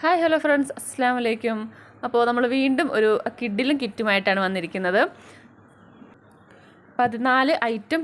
Hi hello friends അസ്സാം വലൈക്കും അപ്പോൾ നമ്മൾ വീണ്ടും ഒരു കിഡിലും കിറ്റുമായിട്ടാണ് വന്നിരിക്കുന്നത്. പതിനാല് ഐറ്റം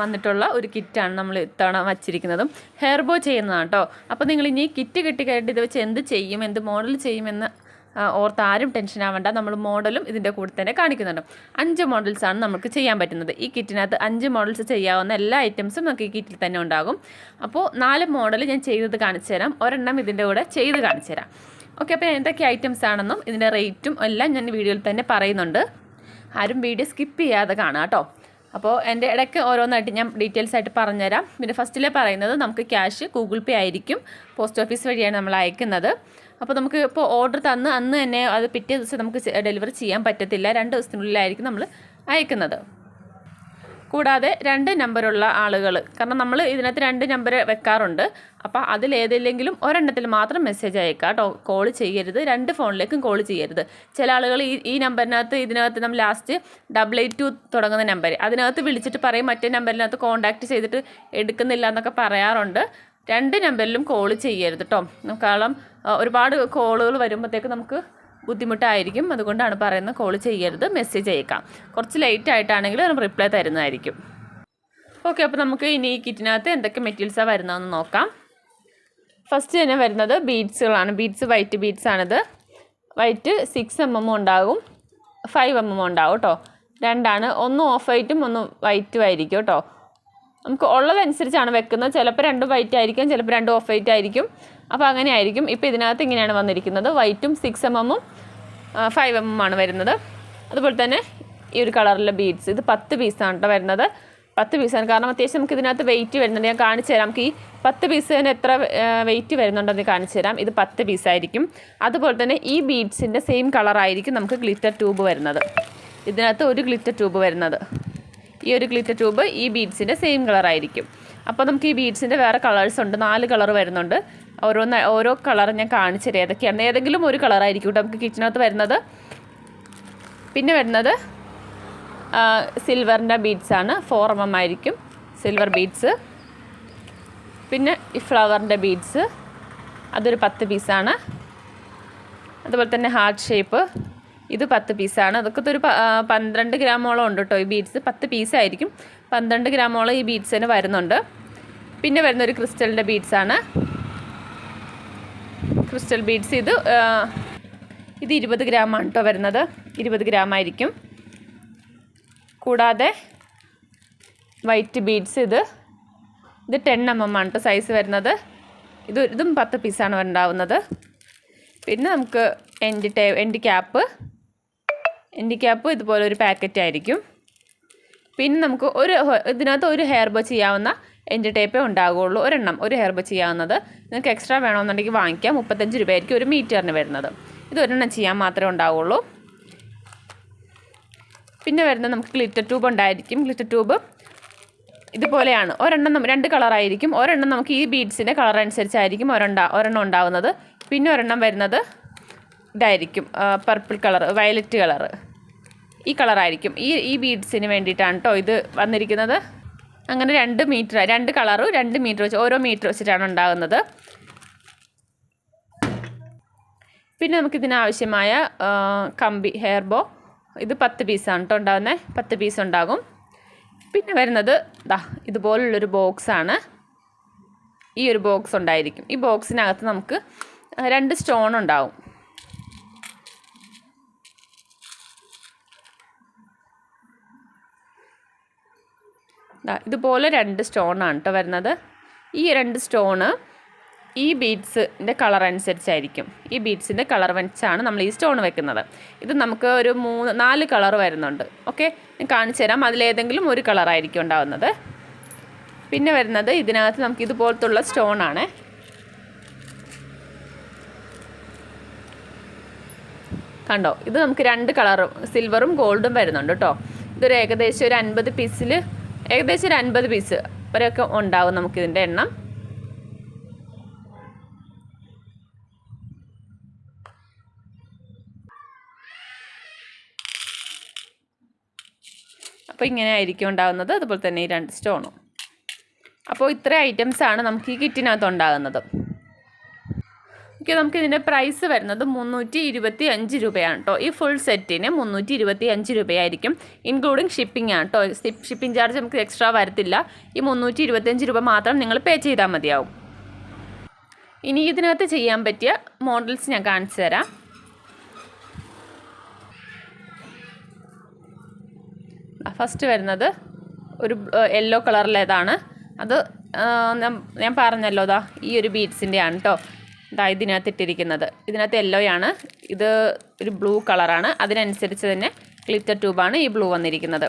വന്നിട്ടുള്ള ഒരു കിറ്റാണ് നമ്മൾ ഇത്തവണ വച്ചിരിക്കുന്നതും. ഹെയർ ബോ ചെയ്യുന്നതാണ് കേട്ടോ അപ്പോൾ നിങ്ങൾ ഇനി കിറ്റ് കിട്ടി കിട്ടിക്കഴിഞ്ഞിട്ട് ഇത് വെച്ച് എന്ത് ചെയ്യും എന്ത് മോഡൽ ചെയ്യുമെന്ന് ഓർത്ത് ആരും ടെൻഷൻ ആവേണ്ട. നമ്മൾ മോഡലും ഇതിന്റെ കൂടെ തന്നെ കാണിക്കുന്നുണ്ട്. അഞ്ച് മോഡൽസാണ് നമുക്ക് ചെയ്യാൻ പറ്റുന്നത്. ഈ കിറ്റിനകത്ത് അഞ്ച് മോഡൽസ് ചെയ്യാവുന്ന എല്ലാ ഐറ്റംസും നമുക്ക് ഈ കിറ്റിൽ തന്നെ ഉണ്ടാകും. അപ്പോൾ നാല് മോഡൽ ഞാൻ ചെയ്തത് കാണിച്ചു തരാം. ഒരെണ്ണം ഇതിന്റെ കൂടെ ചെയ്ത് കാണിച്ചു തരാം. ഓക്കെ അപ്പോൾ എന്തൊക്കെ ഐറ്റംസ് ആണെന്നും ഇതിന്റെ റേറ്റും എല്ലാം ഞാൻ വീഡിയോയിൽ തന്നെ പറയുന്നുണ്ട്. ആരും വീഡിയോ സ്കിപ്പ് ചെയ്യാതെ കാണാം കേട്ടോ. അപ്പോൾ എന്റെ ഇടയ്ക്ക് ഓരോന്നായിട്ട് ഞാൻ ഡീറ്റെയിൽസ് ആയിട്ട് പറഞ്ഞുതരാം. പിന്നെ ഫസ്റ്റിലെ പറയുന്നത് നമുക്ക് ക്യാഷ് ഗൂഗിൾ പേ ആയിരിക്കും. പോസ്റ്റ് ഓഫീസ് വഴിയാണ് നമ്മൾ അയക്കുന്നത്. അപ്പോൾ നമുക്ക് ഇപ്പോൾ ഓർഡർ തന്ന് അന്ന് തന്നെ അത് പിറ്റേ ദിവസം നമുക്ക് ഡെലിവറി ചെയ്യാൻ പറ്റത്തില്ല. രണ്ട് ദിവസത്തിനുള്ളിലായിരിക്കും നമ്മൾ അയക്കുന്നത്. കൂടാതെ രണ്ട് നമ്പറുള്ള ആളുകൾ കാരണം നമ്മൾ ഇതിനകത്ത് രണ്ട് നമ്പർ വെക്കാറുണ്ട്. അപ്പോൾ അതിലേതില്ലെങ്കിലും ഒരെണ്ണത്തിൽ മാത്രം മെസ്സേജ് അയക്കുക. കേട്ടോ കോൾ ചെയ്യരുത്. രണ്ട് ഫോണിലേക്കും കോൾ ചെയ്യരുത്. ചില ആളുകൾ ഈ ഈ നമ്പറിനകത്ത് ഇതിനകത്ത് നമ്മൾ ലാസ്റ്റ് ഡബിൾ എയ്റ്റ് ടു തുടങ്ങുന്ന നമ്പർ അതിനകത്ത് വിളിച്ചിട്ട് പറയും മറ്റേ നമ്പറിനകത്ത് കോൺടാക്റ്റ് ചെയ്തിട്ട് എടുക്കുന്നില്ല എന്നൊക്കെ പറയാറുണ്ട്. രണ്ട് നമ്പറിലും കോൾ ചെയ്യരുത് കേട്ടോ കാരണം ഒരുപാട് കോളുകൾ വരുമ്പോഴത്തേക്ക് നമുക്ക് ബുദ്ധിമുട്ടായിരിക്കും. അതുകൊണ്ടാണ് പറയുന്നത് കോൾ ചെയ്യരുത്. മെസ്സേജ് അയക്കാം. കുറച്ച് ലേറ്റ് ആയിട്ടാണെങ്കിൽ റിപ്ലൈ തരുന്നതായിരിക്കും. ഓക്കെ അപ്പോൾ നമുക്ക് ഇനി ഈ കിറ്റിനകത്ത് എന്തൊക്കെ മെറ്റീരിയൽസാണ് വരുന്നതെന്ന് നോക്കാം. ഫസ്റ്റ് തന്നെ വരുന്നത് ബീഡ്സുകളാണ് ബീഡ്സ് വൈറ്റ് ബീഡ്സ് ആണിത്. വൈറ്റ് സിക്സ് എം എം ഉണ്ടാകും. ഫൈവ് എം എം ഉണ്ടാകും കേട്ടോ രണ്ടാണ്. ഒന്ന് ഓഫ് വൈറ്റും ഒന്ന് വൈറ്റും ആയിരിക്കും കേട്ടോ നമുക്ക് ഉള്ളതനുസരിച്ചാണ് വെക്കുന്നത്. ചിലപ്പോൾ രണ്ട് വൈറ്റ് ആയിരിക്കും ചിലപ്പോൾ രണ്ട് ഓഫ് വൈറ്റ് ആയിരിക്കും. അപ്പോൾ അങ്ങനെ ആയിരിക്കും. ഇപ്പോൾ ഇതിനകത്ത് ഇങ്ങനെയാണ് വന്നിരിക്കുന്നത്. വൈറ്റും സിക്സ് എം എമ്മും ഫൈവ് എം എം ആണ് വരുന്നത്. അതുപോലെ തന്നെ ഈ ഒരു കളറിലെ ബീഡ്സ് ഇത് പത്ത് പീസാണ് കേട്ടോ വരുന്നത്. പത്ത് പീസാണ് കാരണം അത്യാവശ്യം നമുക്ക് ഇതിനകത്ത് വെയിറ്റ് വരുന്നുണ്ട്. ഞാൻ കാണിച്ചു തരാം. നമുക്ക് ഈ പത്ത് പീസിന് എത്ര വെയിറ്റ് വരുന്നുണ്ടെന്ന് കാണിച്ചു തരാം. ഇത് പത്ത് പീസായിരിക്കും അതുപോലെ തന്നെ ഈ ബീഡ്സിന്റെ സെയിം കളറായിരിക്കും നമുക്ക് ഗ്ലിറ്റർ ട്യൂബ് വരുന്നത്. ഇതിനകത്ത് ഒരു ഗ്ലിറ്റർ ട്യൂബ് വരുന്നത്. ഈ ഒരു ഗ്ലിറ്റർ ട്യൂബ് ഈ ബീഡ്സിന്റെ സെയിം കളറായിരിക്കും അപ്പോൾ നമുക്ക് ഈ ബീഡ്സിന്റെ വേറെ കളേഴ്സ് ഉണ്ട്. നാല് കളർ വരുന്നുണ്ട്. ഓരോന്ന് ഓരോ കളർ ഞാൻ കാണിച്ചു ഏതൊക്കെയാണ്? ഏതെങ്കിലും ഒരു കളറായിരിക്കും കേട്ടോ നമുക്ക് കിച്ചനകത്ത് വരുന്നത്. പിന്നെ വരുന്നത് സിൽവറിന്റെ ബീഡ്സാണ് ഫോർ എം എം ആയിരിക്കും സിൽവർ ബീഡ്സ്. പിന്നെ ഈ ഫ്ലവറിന്റെ ബീഡ്സ്. അതൊരു പത്ത് പീസാണ് അതുപോലെ തന്നെ ഹാർട്ട് ഷേപ്പ്. ഇത് പത്ത് പീസാണ് അതൊക്കെ ഒരു പന്ത്രണ്ട് ഗ്രാമോളം ഉണ്ട് കേട്ടോ ഈ ബീഡ്സ്. പത്ത് പീസായിരിക്കും പന്ത്രണ്ട് ഗ്രാമോളം ഈ ബീഡ്സിന് വരുന്നുണ്ട്. പിന്നെ വരുന്നൊരു ക്രിസ്റ്റലിന്റെ ബീഡ്സാണ് ക്രിസ്റ്റൽ ബീഡ്സ് ഇത് ഇത് ഇരുപത് ഗ്രാമാണ് കേട്ടോ വരുന്നത്. ഇരുപത് ആയിരിക്കും കൂടാതെ വൈറ്റ് ബീഡ്സ് ഇത് ഇത് ടെൻ എം എം ആണ് കേട്ടോ സൈസ് വരുന്നത്. ഇത് ഇതും പത്ത് പീസാണ് ഉണ്ടാവുന്നത്. പിന്നെ നമുക്ക് എൻഡ് ടേ എൻഡ് ക്യാപ്പ് എൻഡ് ക്യാപ്പ് ഇതുപോലെ ഒരു പാക്കറ്റ് ആയിരിക്കും. പിന്നെ നമുക്ക് ഒരു ഇതിനകത്ത് ഒരു ഹെയർ ബോ ചെയ്യാവുന്ന എൻഡ് ടേപ്പേ ഉണ്ടാകുള്ളൂ ഒരെണ്ണം ഒരു ഹെർബ് ചെയ്യാവുന്നത് നിങ്ങൾക്ക് എക്സ്ട്രാ വേണമെന്നുണ്ടെങ്കിൽ വാങ്ങിക്കാം. മുപ്പത്തഞ്ച് രൂപയായിരിക്കും ഒരു മീറ്ററിന് വരുന്നത്. ഇത് ഒരെണ്ണം ചെയ്യാൻ മാത്രമേ ഉണ്ടാവുള്ളൂ പിന്നെ വരുന്നത് നമുക്ക് ഗ്ലിറ്റർ ട്യൂബ് ഉണ്ടായിരിക്കും. ഗ്ലിറ്റർ ട്യൂബ് ഇതുപോലെയാണ്. ഒരെണ്ണം രണ്ട് കളറായിരിക്കും. ഒരെണ്ണം നമുക്ക് ഈ ബീഡ്സിന്റെ കളർ അനുസരിച്ചായിരിക്കും ഒരെണ്ണം ഒരെണ്ണം ഉണ്ടാവുന്നത്. പിന്നെ ഒരെണ്ണം വരുന്നത് ഇതായിരിക്കും പർപ്പിൾ കളർ വയലറ്റ് കളർ ഈ കളറായിരിക്കും. ഈ ഈ ബീഡ്സിന് വേണ്ടിയിട്ടാണ് കേട്ടോ ഇത് വന്നിരിക്കുന്നത്. അങ്ങനെ രണ്ട് മീറ്റർ രണ്ട് കളറും രണ്ട് മീറ്റർ വെച്ച് ഓരോ മീറ്റർ വെച്ചിട്ടാണ് ഉണ്ടാകുന്നത്. പിന്നെ നമുക്കിതിനാവശ്യമായ കമ്പി ഹെയർ ബോ ഇത് പത്ത് പീസാണ് കേട്ടോ ഉണ്ടാകുന്നത് പത്ത് പീസ് ഉണ്ടാകും. പിന്നെ വരുന്നത് ദാ ഇതുപോലുള്ളൊരു ബോക്സാണ് ഈ ഒരു ബോക്സ് ഉണ്ടായിരിക്കും. ഈ ബോക്സിനകത്ത് നമുക്ക് രണ്ട് സ്റ്റോൺ ഉണ്ടാവും. ഇതുപോലെ രണ്ട് സ്റ്റോണാണ് കേട്ടോ വരുന്നത്. ഈ രണ്ട് സ്റ്റോണ് ഈ ബീഡ്സിന്റെ കളർ അനുസരിച്ചായിരിക്കും. ഈ ബീഡ്സിന്റെ കളർ വെച്ചാണ് നമ്മൾ ഈ സ്റ്റോൺ വെക്കുന്നത്. ഇത് നമുക്ക് ഒരു മൂന്ന് നാല് കളർ വരുന്നുണ്ട്. ഓക്കെ ഞാൻ കാണിച്ചു തരാം. അതിലേതെങ്കിലും ഒരു കളറായിരിക്കും ഉണ്ടാവുന്നത്. പിന്നെ വരുന്നത് ഇതിനകത്ത് നമുക്ക് ഇതുപോലത്തുള്ള സ്റ്റോണാണ് കണ്ടോ? ഇത് നമുക്ക് രണ്ട് കളറും സിൽവറും ഗോൾഡും വരുന്നുണ്ട് കേട്ടോ ഇതൊരു ഏകദേശം ഒരു അൻപത് പീസിൽ ഏകദേശം ഒരു അൻപത് പീസ് വരെയൊക്കെ ഉണ്ടാവും നമുക്കിതിന്റെ എണ്ണം. അപ്പോൾ ഇങ്ങനെ ആയിരിക്കും ഉണ്ടാകുന്നത്. അതുപോലെ തന്നെ ഈ രണ്ട് സ്റ്റോണും. അപ്പോൾ ഇത്ര ഐറ്റംസാണ് നമുക്ക് ഈ കിറ്റിനകത്ത് ഉണ്ടാകുന്നത്. ഓക്കെ നമുക്ക് ഇതിന്റെ പ്രൈസ് വരുന്നത് മുന്നൂറ്റി ഇരുപത്തി അഞ്ച് രൂപയാണ് കേട്ടോ ഈ ഫുൾ സെറ്റിന് മുന്നൂറ്റി ഇരുപത്തി അഞ്ച് രൂപയായിരിക്കും. ഇൻക്ലൂഡിങ് ഷിപ്പിംഗ് ആണ് കേട്ടോ ഷിപ്പിംഗ് ചാർജ് നമുക്ക് എക്സ്ട്രാ വരത്തില്ല. ഈ മുന്നൂറ്റി ഇരുപത്തിയഞ്ച് രൂപ മാത്രം നിങ്ങൾ പേ ചെയ്താൽ മതിയാവും. ഇനി ഇതിനകത്ത് ചെയ്യാൻ പറ്റിയ മോഡൽസ് ഞാൻ കാണിച്ചു തരാം. ഫസ്റ്റ് വരുന്നത് ഒരു യെല്ലോ കളറിലേതാണ് അത് ഞാൻ പറഞ്ഞല്ലോ ദാ ഈ ഒരു ബീഡ്സിന്റെ ആണ് കേട്ടോ ഇതാ ഇതിനകത്ത് ഇട്ടിരിക്കുന്നത്. ഇതിനകത്ത് യെല്ലോയാണ് ഇത് ഒരു ബ്ലൂ കളറാണ് അതിനനുസരിച്ച് തന്നെ ഗ്ലിറ്റർ ട്യൂബാണ് ഈ ബ്ലൂ വന്നിരിക്കുന്നത്.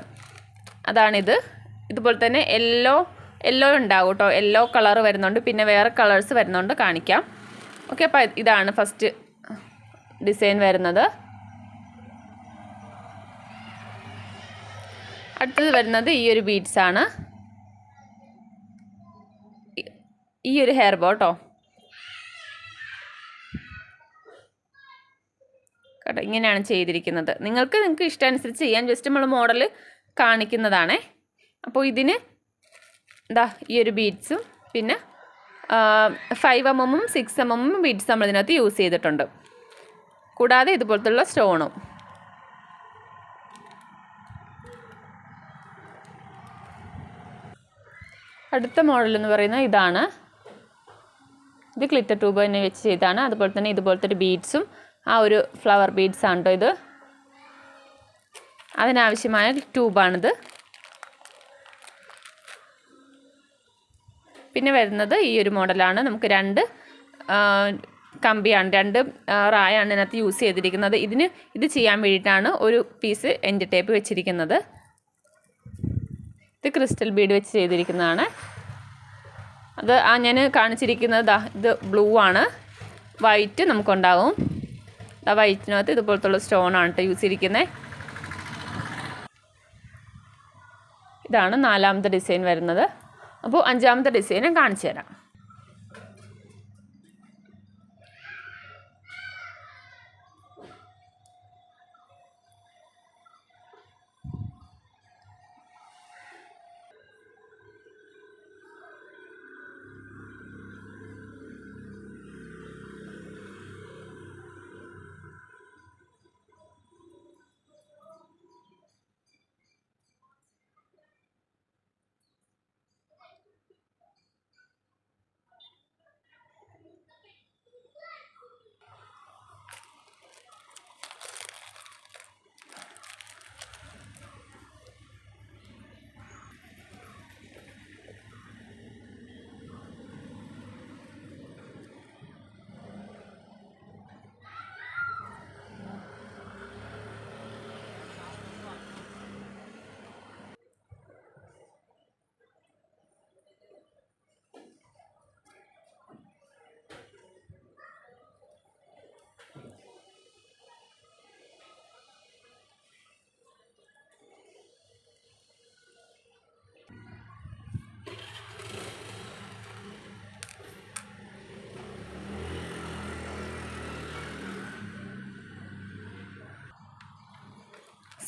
അതാണിത്. ഇതുപോലെ തന്നെ യെല്ലോ യെല്ലോ ഉണ്ടാവും കേട്ടോ യെല്ലോ കളർ വരുന്നുണ്ട്. പിന്നെ വേറെ കളേഴ്സ് വരുന്നുണ്ട് കാണിക്കാം. ഓക്കെ അപ്പോൾ ഇതാണ് ഫസ്റ്റ് ഡിസൈൻ വരുന്നത്. അടുത്തത് വരുന്നത് ഈ ഒരു ബീഡ്സാണ് ഈ- ഒരു ഹെയർ ബോ കേട്ടോ കേട്ടോ ഇങ്ങനെയാണ് ചെയ്തിരിക്കുന്നത്. നിങ്ങൾക്ക് നിങ്ങൾക്ക് ഇഷ്ടമനുസരിച്ച് ചെയ്യാൻ ജസ്റ്റ് നമ്മൾ മോഡൽ കാണിക്കുന്നതാണേ. അപ്പോൾ ഇതിന് എന്താ ഈ ഒരു ബീഡ്സും പിന്നെ ഫൈവ് എം എമ്മും സിക്സ് എം എമ്മും ബീഡ്സ് നമ്മൾ ഇതിനകത്ത് യൂസ് ചെയ്തിട്ടുണ്ട്. കൂടാതെ ഇതുപോലത്തുള്ള സ്റ്റോണും. അടുത്ത മോഡൽ എന്ന് പറയുന്നത് ഇതാണ്. ഇത് ക്ലിറ്റർ ട്യൂബ് തന്നെ വെച്ച് ചെയ്താണ് അതുപോലെ തന്നെ ഇതുപോലത്തെ ഒരു ബീഡ്സും ആ ഒരു ഫ്ലവർ ബീഡ്സ് ആണ് കേട്ടോ ഇത്. അതിനാവശ്യമായ ട്യൂബാണിത്. പിന്നെ വരുന്നത് ഈ ഒരു മോഡലാണ്. നമുക്ക് രണ്ട് കമ്പിയാണ് രണ്ട് റായാണ് ഇതിനകത്ത് യൂസ് ചെയ്തിരിക്കുന്നത്. ഇതിന് ഇത് ചെയ്യാൻ വേണ്ടിയിട്ടാണ് ഒരു പീസ് എൻഡ് ടേപ്പ് വെച്ചിരിക്കുന്നത്. ഇത് ക്രിസ്റ്റൽ ബീഡ് വെച്ച് ചെയ്തിരിക്കുന്നതാണ്. അത് ആ ഞാൻ കാണിച്ചിരിക്കുന്നത് ഇത് ബ്ലൂ ആണ്. വൈറ്റ് നമുക്കുണ്ടാവും. ആ വൈറ്റിനകത്ത് ഇതുപോലത്തുള്ള സ്റ്റോൺ ആണ് കേട്ടോ യൂസ് ചെയ്തിരിക്കുന്നത് ഇതാണ് നാലാമത്തെ ഡിസൈൻ വരുന്നത്. അപ്പോൾ അഞ്ചാമത്തെ ഡിസൈനും കാണിച്ചു തരാം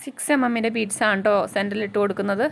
സിക്സ് എം എമ്മിന്റെ ബീഡ്സ് ആണ് കേട്ടോ സെന്ററിൽ ഇട്ട് കൊടുക്കുന്നത്.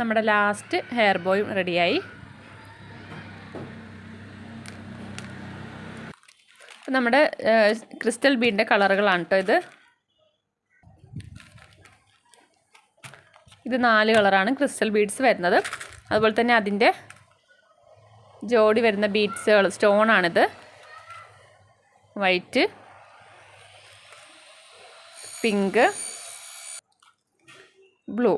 നമ്മുടെ ലാസ്റ്റ് ഹെയർ ബോയും റെഡിയായി നമ്മുടെ ക്രിസ്റ്റൽ ബീഡിന്റെ കളറുകളാണ് കേട്ടോ ഇത്. ഇത് നാല് കളറാണ് ക്രിസ്റ്റൽ ബീഡ്സ് വരുന്നത്. അതുപോലെ തന്നെ അതിന്റെ ജോഡി വരുന്ന ബീഡ്സുകൾ സ്റ്റോണാണിത് വൈറ്റ് പിങ്ക് ബ്ലൂ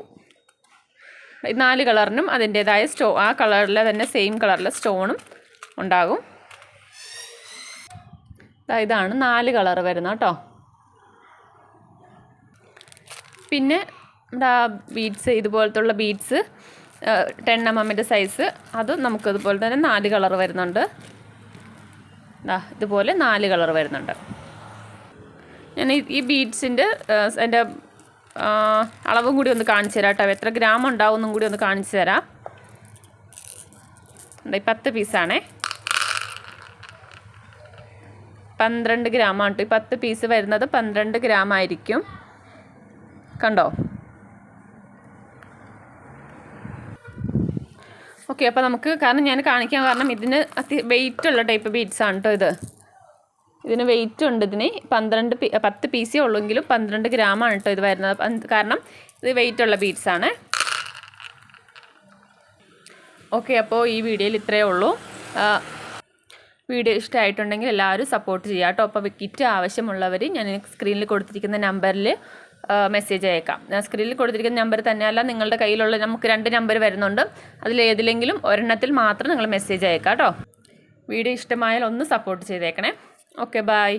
നാല് കളറിനും അതിന്റേതായ സ്റ്റോ ആ കളറിലെ തന്നെ സെയിം കളറിലെ സ്റ്റോണും ഉണ്ടാകും. ഇതാണ് നാല് കളർ വരുന്ന കേട്ടോ പിന്നെ നമ്മുടെ ആ ബീഡ്സ് ഇതുപോലത്തുള്ള ബീഡ്സ് ടെൻ എം എമ്മിന്റെ സൈസ് അത് നമുക്ക് ഇതുപോലെ തന്നെ നാല് കളർ വരുന്നുണ്ട്. ഇതുപോലെ നാല് കളർ വരുന്നുണ്ട്. ഞാൻ ഈ ബീഡ്സിന്റെ എന്റെ അളവും കൂടി ഒന്ന് കാണിച്ചു തരാം കേട്ടോ എത്ര ഗ്രാം ഉണ്ടാവും എന്നും കൂടി ഒന്ന് കാണിച്ചു തരാം. പത്ത് പീസാണേ. പന്ത്രണ്ട് ഗ്രാമാണ് കേട്ടോ ഈ പത്ത് പീസ് വരുന്നത് പന്ത്രണ്ട് ഗ്രാം ആയിരിക്കും. കണ്ടോ? ഓക്കെ അപ്പോൾ നമുക്ക് കാരണം ഞാൻ കാണിക്കാൻ കാരണം ഇതിന് അത്യ വെയിറ്റ് ഉള്ള ടൈപ്പ് ആണ് കേട്ടോ ഇത്. ഇതിന് വെയിറ്റ് ഉണ്ട്. ഇതിന് പന്ത്രണ്ട് പത്ത് പീസേ ഉള്ളെങ്കിലും പന്ത്രണ്ട് ഗ്രാമാണ് കേട്ടോ ഇത് വരുന്നത്. കാരണം ഇത് വെയിറ്റ് ഉള്ള ബീഡ്സ് ആണ്. ഓക്കെ അപ്പോൾ ഈ വീഡിയോയിൽ ഇത്രയേ ഉള്ളൂ. വീഡിയോ ഇഷ്ടമായിട്ടുണ്ടെങ്കിൽ എല്ലാവരും സപ്പോർട്ട് ചെയ്യുക കേട്ടോ അപ്പോൾ കിറ്റ് ആവശ്യമുള്ളവർ ഞാൻ സ്ക്രീനിൽ കൊടുത്തിരിക്കുന്ന നമ്പറിൽ മെസ്സേജ് അയക്കാം. സ്ക്രീനിൽ കൊടുത്തിരിക്കുന്ന നമ്പർ തന്നെയല്ല നിങ്ങളുടെ കയ്യിലുള്ള നമുക്ക് രണ്ട് നമ്പർ വരുന്നുണ്ട്. അതിലേതിലെങ്കിലും ഒരെണ്ണത്തിൽ മാത്രം നിങ്ങൾ മെസ്സേജ് അയക്കാം കേട്ടോ വീഡിയോ ഇഷ്ടമായാൽ ഒന്ന് സപ്പോർട്ട് ചെയ്തേക്കണേ. Okay bye